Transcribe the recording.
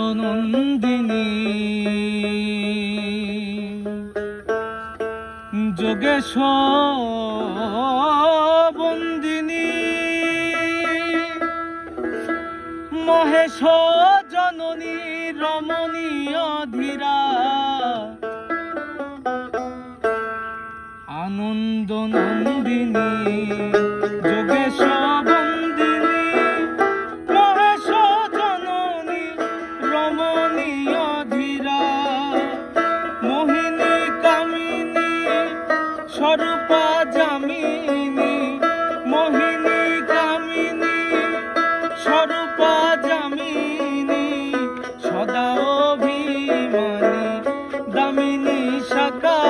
আনন্দনন্দিনী যোগেশ বন্দিনী মহেশ জননী রমণীয় ধীরা আনন্দ নন্দিনী রমণীয় ধীরা মোহিনী কামিনী স্বরূপা জামিনী মোহিনী কামিনী স্বরূপা সদা অভিমানী দামিনী সাকারা